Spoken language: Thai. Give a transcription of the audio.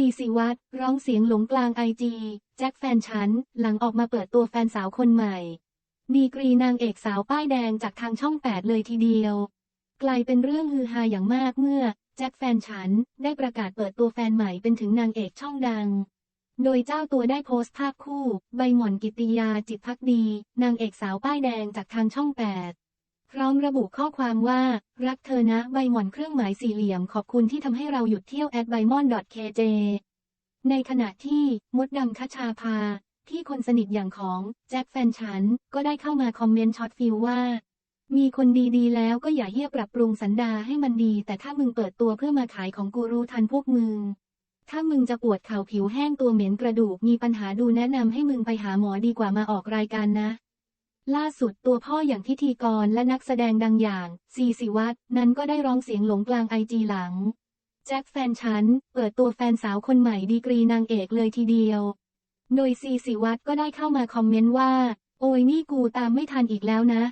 ซีสิวัตรร้องเสียงหลงกลางไอจีแจ็คแฟนฉัน หลังออกมาเปิดตัวแฟนสาวคนใหม่ ดีกรีนางเอกสาวป้ายแดงจากทางช่อง 8 เลยทีเดียว กลายเป็นเรื่องฮือฮาอย่างมากเมื่อ แจ็คแฟนฉัน ได้ประกาศเปิดตัวแฟนใหม่เป็นถึงนางเอกช่องดัง โดยเจ้าตัวได้โพสต์ภาพคู่ ใบหม่อนกิติยาจิตพักดี นางเอกสาวป้ายแดงจากทางช่อง 8 ร้อมระบุข้อความว่า รักเธอนะใบหม่อนเครื่องหมายสี่เหลี่ยมขอบคุณที่ทำให้เราหยุดเที่ยว at b y m o n kj ในขณะที่มดดำคชาภา ที่คนสนิทอย่างของแจ็คแฟนฉัน ก็ได้เข้ามาคอมเมนต์ช็อตฟิลว่า มีคนดีๆ แล้วก็อย่าเหี้ยปรับปรุงสันดาให้มันดี แต่ถ้ามึงเปิดตัวเพื่อมาขายของกูรู้ทันพวกมึงถ้ามึงจะปวดเข่าผิวแห้งตัวเหม็นกระดูกมีปัญหาดูแนะนำให้มึงไปหาหมอดีกว่ามาออกรายการนะ ล่าสุดตัวพ่ออย่างพิธีกรและนักแสดงดังอย่าง ซีสิวัตนั้นก็ได้ร้องเสียงหลงกลางไอจีหลัง แจ็คแฟนฉัน เปิดตัวแฟนสาวคนใหม่ดีกรีนางเอกเลยทีเดียว โดยซีสิวัตก็ได้เข้ามาคอมเมนต์ว่า โอ้ยนี่กูตามไม่ทันอีกแล้วนะ